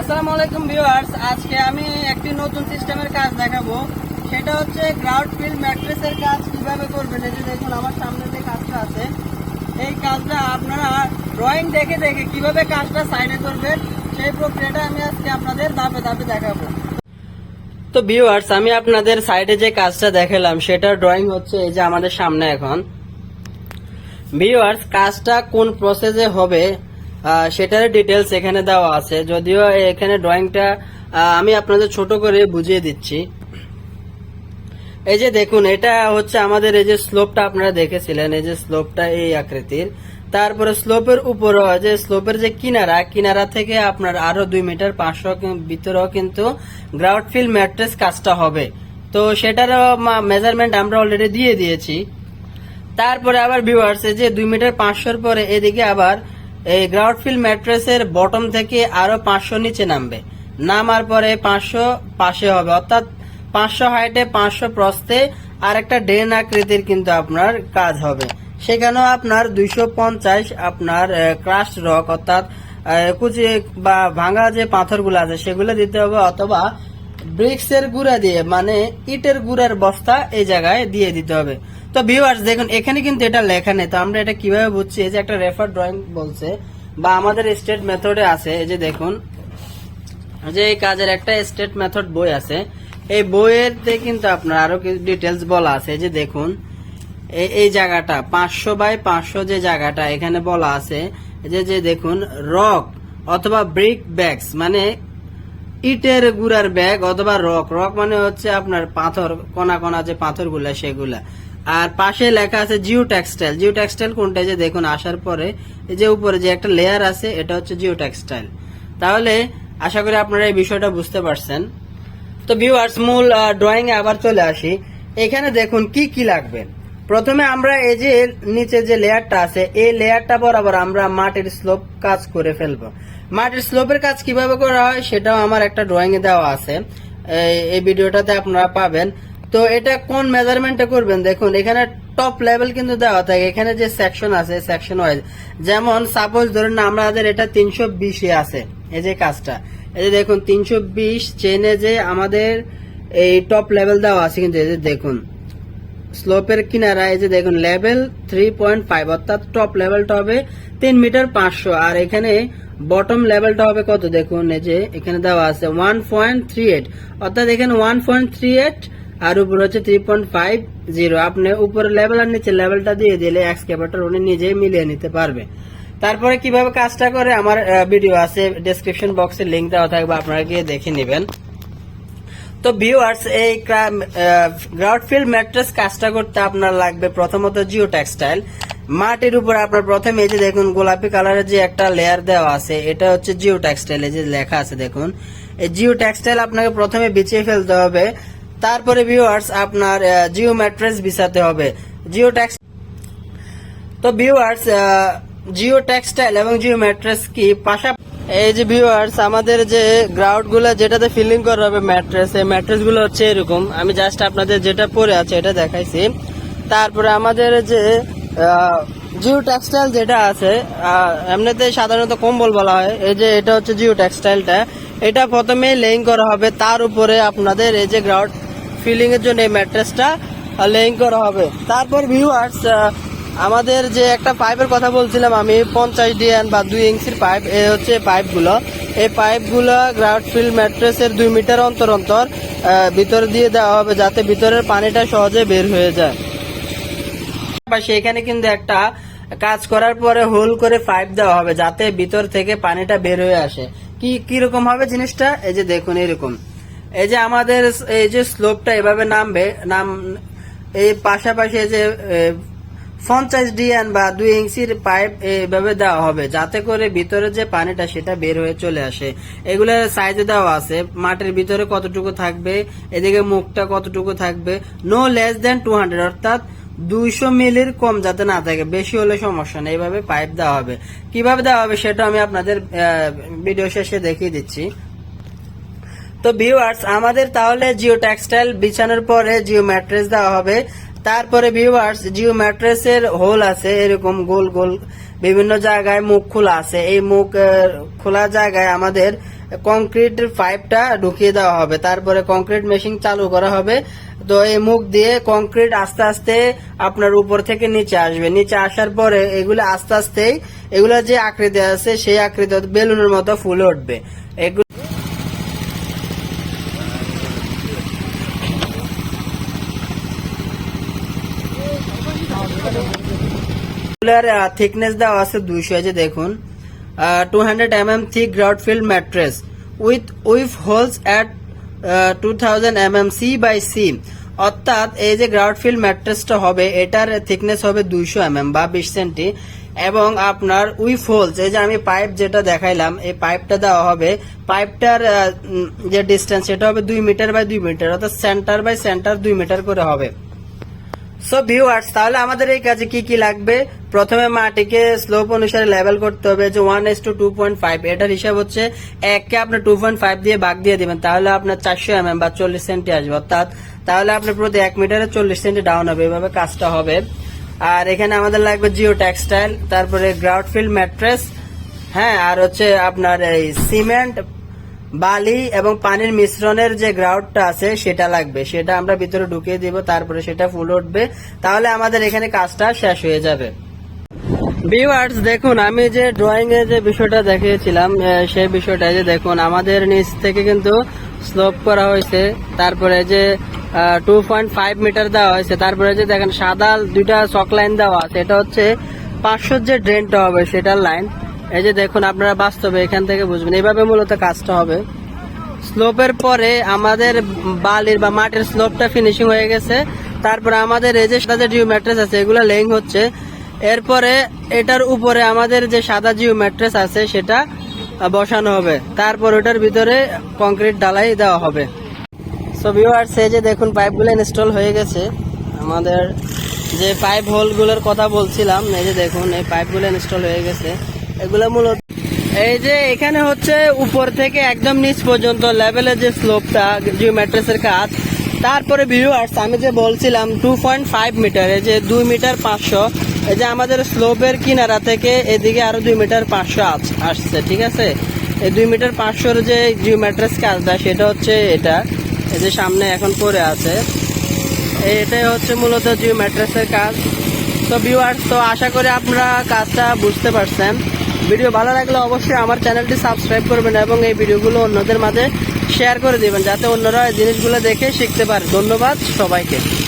আসসালামু আলাইকুম ভিউয়ার্স, আজকে আমি একটি নতুন সিস্টেমের কাজ দেখাবো। সেটা হচ্ছে গ্রাউন্ড ফিল ম্যাট্রেসের কাজ কীভাবে করবেন? এই যে দেখুন, আমার সামনে যে কাজটা আছে, এই কাজটা আপনারা ড্রয়িং দেখে দেখে কীভাবে কাজটা সাইডে করবেন, সেই প্রক্রিয়াটা আমি আজকে আপনাদের ধাপে ধাপে দেখাবো। তো ভিউয়ার্স, আমি আপনাদের সাইডে যে কাজটা দেখালাম সেটার ড্রয়িং হচ্ছে এই যে আমাদের সামনে এখন। ভিউয়ার্স, কাজটা কোন প্রসেসে হবে সেটার ডিটেলস এখানে দেওয়া আছে। যদিও এখানে ড্রয়িংটা আমি আপনাদের ছোট করে বুঝিয়ে দিচ্ছি। এই যে দেখুন, এটা হচ্ছে আমাদের এই যে স্লোপটা আপনারা দেখেছিলেন, এই যে স্লোপটা এই আকৃতির। তারপরে স্লোপের উপরে যে স্লোপের যে কিনারা কিনারা থেকে আপনার আরও দুই মিটার পাঁচশো ভিতরেও কিন্তু গ্রাউন্ড ফিল ম্যাট্রেস কাজটা হবে। তো সেটারও মেজারমেন্ট আমরা অলরেডি দিয়ে দিয়েছি। তারপরে আবার ভিউয়ার্স যে দুই মিটার পাঁচশোর পরে এদিকে আবার এই গ্রাউন্ড ফিল ম্যাট্রেসের বটম থেকে আরও পাঁচশো নিচে নামবে। নামার পরে পাঁচশো পাশে হবে। অর্থাৎ পাঁচশো হাইটে পাঁচশো প্রস্তে আর একটা ড্রেন আকৃতির কিন্তু আপনার কাজ হবে। সেখানেও আপনার দুইশো পঞ্চাশ আপনার ক্রাশ রক অর্থাৎ কুচি বা ভাঙা যে পাথরগুলো আছে, সেগুলো দিতে হবে অথবা ব্রিক্স এর গুঁড়া দিয়ে মানে ইটের গুঁড়ার বস্তা এই জায়গায় দিয়ে দিতে হবে। তো ভিউয়ার্স দেখুন, এখানে কিন্তু এটা লেখা নেই। তো আমরা এটা কীভাবে বুঝছি? এই যে একটা রেফার ড্রয়িং বলছে, বা আমাদের স্টেট মেথডে আছে, এই যে দেখুন যে এই কাজের একটা স্টেট মেথড বই আছে। এই বইয়েতে কিন্তু আপনার আরও কিছু ডিটেলস বলা আছে। যে দেখুন, এই জায়গাটা, পাঁচশো বাই পাঁচশো যে জায়গাটা, এখানে বলা আছে যে যে দেখুন রক অথবা ব্রিক ব্যাগস মানে ইটের গুড়ার ব্যাগ অথবা রক রক মানে হচ্ছে আপনার পাথর কোনা কোনা যে পাথরগুলা, সেগুলা। আর পাশে লেখা আছে জিও টেক্সটাইল জিও টেক্সটাইল কোনটা যে দেখুন, আসার পরে এই যে উপরে যে একটা লেয়ার আছে, এটা হচ্ছে জিও টেক্সটাইল তাহলে আশা করি আপনারা এই বিষয়টা বুঝতে পারছেন। তো ভিউয়ার্স মূল ড্রয়িং এ আবার চলে আসি। এখানে দেখুন কি কি লাগবে? প্রথমে আমরা এই যে নিচে যে লেয়ারটা আছে, এই লেয়ারটা বরাবর আমরা মাটির স্লোপ কাজ করে ফেলব। মাটির স্লোপের কাজ কীভাবে করা হয়, সেটাও আমার একটা ড্রয়িং এ দেওয়া আছে। এই ভিডিওটাতে আপনারা পাবেন। তো এটা কোন মেজারমেন্টে করবেন? দেখুন, এখানে টপ লেভেল কিন্তু দেওয়া থাকে। এখানে যে সেকশন আছে সেকশন ওয়াইজ যেমন সাপোজ ধরুন আমাদের এটা তিনশো বিশে আছে, এই যে কাজটা। এই যে দেখুন, তিনশো বিশ চেনে যে আমাদের এই টপ লেভেল দেওয়া আছে কিন্তু, এই যে দেখুন। স্লোপের কিনারা, এই যে দেখুন লেভেল থ্রি পয়েন্ট ফাইভ অর্থাৎ টপ লেভেলটা হবে তিন মিটার পাঁচশো। আর এখানে বটম লেভেলটা হবে কত? দেখুন, এই যে এখানে দেওয়া আছে ওয়ান পয়েন্ট থ্রি এইট অর্থাৎ এখানে ওয়ান পয়েন্ট থ্রি এইট আর উপর হচ্ছে থ্রি পয়েন্ট ফাইভ জিরো আপনি উপরে লেভেল আর নিচে লেভেলটা দিয়ে দিলে এক্সকেভেটর উনি নিজেই মিলিয়ে নিতে পারবে। তারপরে কীভাবে কাজটা করে, আমার ভিডিও আছে ডেসক্রিপশন বক্সে লিঙ্ক দেওয়া থাকবে, আপনারা গিয়ে দেখে নেবেন। তো ভিউয়ার্স এই গ্রাউন্ড ফিল্ড ম্যাট্রেস কাজটা করতে আপনার লাগবে প্রথমত জিও টেক্সটাইল মাটির উপর আপনার প্রথমে এই যে দেখুন, গোলাপি কালারের যে একটা লেয়ার দেওয়া আছে, এটা হচ্ছে জিও টেক্সটাইল এই যে লেখা আছে, দেখুন। এই জিও টেক্সটাইল আপনাকে প্রথমে বিছিয়ে ফেলতে হবে। তারপরে ভিউয়ার্স আপনার জিও ম্যাট্রেস বিছাতে হবে। জিও ট্যাক্স তো ভিউয়ার্স জিও টেক্সটাইল এবং জিও ম্যাট্রেস কি পাশাপাশি এই যে ভিউয়ার্স আমাদের যে গ্রাউন্ডগুলো যেটাতে ফিলিং করা হবে ম্যাট্রেস, এই ম্যাট্রেসগুলো হচ্ছে এরকম। আমি জাস্ট আপনাদের যেটা পরে আছে এটা দেখাইছি। তারপরে আমাদের যে জিও টেক্সটাইল যেটা আছে এমনিতে সাধারণত কম্বল বলা হয়। এই যে এটা হচ্ছে জিও টেক্সটাইলটা এটা প্রথমে লেইং করা হবে। তার উপরে আপনাদের এই যে গ্রাউন্ড ফিলিং এর জন্য এই ম্যাট্রেসটা লেইং করা হবে। তারপর ভিউয়ার্স আমাদের যে একটা পাইপের কথা বলছিলাম, আমি পঞ্চাশ ডিএন বা দুই ইঞ্চির পাইপ এ হচ্ছে পাইপগুলো এই পাইপগুলো গ্রাউন্ড ফিল ম্যাট্রেসের দুই মিটার অন্তর অন্তর ভিতর দিয়ে দেওয়া হবে যাতে ভিতরের পানিটা সহজে বের হয়ে যায়। পাশে এখানে কিন্তু একটা কাজ করার পরে হোল করে পাইপ দেওয়া হবে যাতে ভিতর থেকে পানিটা বের হয়ে আসে। কি, কীরকম হবে জিনিসটা? এই যে দেখুন এরকম এই যে আমাদের এই যে স্লোপটা এভাবে নামবে, নাম, এই পাশাপাশি যে পঞ্চাশ ডিএন বা দুই ইঞ্চির পাইপ এইভাবে দেওয়া হবে, যাতে করে ভিতরে যে পানিটা সেটা বের হয়ে চলে আসে। এগুলোর সাইজে দেওয়া আছে, মাটির ভিতরে কতটুকু থাকবে, এদিকে মুখটা কতটুকু থাকবে no less than two hundred অর্থাৎ দুইশো মিলির কম যাতে না থাকে, বেশি হলে সমস্যা নেই এইভাবে পাইপ দেওয়া হবে। কীভাবে দেওয়া হবে সেটা আমি আপনাদের ভিডিও শেষে দেখিয়ে দিচ্ছি। তো ভিউয়ার্স আমাদের তাহলে জিও টেক্সটাইল বিছানোর পরে জিও ম্যাট্রেস দেওয়া হবে। তারপরে ভিউয়ার্স জিও ম্যাট্রেসের হোল আছে, এরকম গোল গোল বিভিন্ন জায়গায় মুখ খোলা আছে। এই মুখ খোলা জায়গায় আমাদের কংক্রিটের পাইপটা ঢুকিয়ে দেওয়া হবে। তারপরে কংক্রিট মেশিন চালু করা হবে। তো এই মুখ দিয়ে কংক্রিট আস্তে আস্তে আপনার উপর থেকে নিচে আসবে। নিচে আসার পরে এগুলো আস্তে আস্তেই, এগুলো যে আকৃতি আছে, সেই আকৃতি বেলুনের মতো ফুলে উঠবে। এগুলো এগুলার থিকনেস দেওয়া আছে দুইশো যে দেখুন two hundred M M thick grout filled mattress with weep holes at two thousand M M C by C অর্থাৎ এই যে গ্রাউড ফিল্ড ম্যাট্রেসটা হবে, এটার থিকনেস হবে দুইশো এম এম বা বিশ সেন্টি এবং আপনার উইফ হোলস এই যে আমি পাইপ যেটা দেখাইলাম, এই পাইপটা দেওয়া হবে পাইপটার যে ডিস্টেন্স সেটা হবে দুই মিটার বাই দুই মিটার অর্থাৎ সেন্টার বাই সেন্টার দুই মিটার করে হবে। সো ভিউয়ার্স তাহলে আমাদের এই কাজে কি কি লাগবে? প্রথমে মাটিকে স্লোপ অনুসারে লেভেল করতে হবে যে one is to two point five এটার হিসাব হচ্ছে এককে আপনি টু পয়েন্ট ফাইভ দিয়ে ভাগ দিয়ে দিবেন, তাহলে আপনার চারশো এম এম বা চল্লিশ সেন্টি আসবে, অর্থাৎ তাহলে আপনার প্রতি এক মিটারে চল্লিশ সেন্টি ডাউন হবে, এভাবে কাজটা হবে। আর এখানে আমাদের লাগবে জিও টেক্সটাইল তারপরে গ্রাউড ফিল্ড ম্যাট্রেস হ্যাঁ আর হচ্ছে আপনার এই সিমেন্ট বালি এবং পানির মিশ্রণের যে গ্রাউন্ডটা আছে, সেটা লাগবে। সেটা আমরা ভিতরে ঢুকিয়ে দিব, তারপরে সেটা ফুল উঠবে। তাহলে আমাদের এখানে কাজটা শেষ হয়ে যাবে। ভিউয়ার্স দেখুন, আমি যে ড্রয়িং এর যে বিষয়টা দেখিয়েছিলাম সেই বিষয়টা যে দেখুন, আমাদের নিচ থেকে কিন্তু স্লোপ করা হয়েছে। তারপরে যে টু পয়েন্ট ফাইভ মিটার দেওয়া হয়েছে। তারপরে যে দেখেন, সাদা দুইটা চক লাইন দেওয়া আছে। এটা হচ্ছে পাঁচশোর যে ড্রেনটা হবে, সেটার লাইন এই যে দেখুন, আপনারা বাস্তবে এখান থেকে বুঝবেন। এইভাবে মূলত কাজটা হবে। স্লোপের পরে আমাদের বালির বা মাটির স্লোপটা ফিনিশিং হয়ে গেছে। তারপরে আমাদের এই যে সাদা জিও ম্যাট্রেস আছে, এগুলো লেং হচ্ছে। এরপরে এটার উপরে আমাদের যে সাদা জিও ম্যাট্রেস আছে, সেটা বসানো হবে। তারপর ওটার ভিতরে কংক্রিট ডালাই দেওয়া হবে। সো ভিউয়ার্স এই যে দেখুন পাইপগুলো ইনস্টল হয়ে গেছে। আমাদের যে পাইপ হোলগুলোর কথা বলছিলাম, এই যে দেখুন, এই পাইপগুলো ইনস্টল হয়ে গেছে। এগুলো মূলত এই যে এখানে হচ্ছে উপর থেকে একদম নিচ পর্যন্ত লেভেলের যে স্লোপটা জিও ম্যাট্রেসের কাজ, তারপরে ভিউয়ার্স আমি যে বলছিলাম টু পয়েন্ট ফাইভ মিটার এই যে দুই মিটার পাঁচশো, এই যে আমাদের স্লোপের কিনারা থেকে এদিকে আরও দুই মিটার পাঁচশো আসছে, ঠিক আছে? এই দুই মিটার পাঁচশোর যে জিও ম্যাট্রেস কাজটা, সেটা হচ্ছে এটা, এই যে সামনে এখন পরে আছে। এটাই হচ্ছে মূলত জিও ম্যাট্রেসের কাজ। তো ভিউয়ার্স তো আশা করি আপনারা কাজটা বুঝতে পারছেন। ভিডিও ভালো লাগলে অবশ্যই আমার চ্যানেলটি সাবস্ক্রাইব করবেন এবং এই ভিডিওগুলো অন্যদের মাঝে শেয়ার করে দেবেন, যাতে অন্যরা জিনিসগুলো দেখে শিখতে পারে। ধন্যবাদ সবাইকে।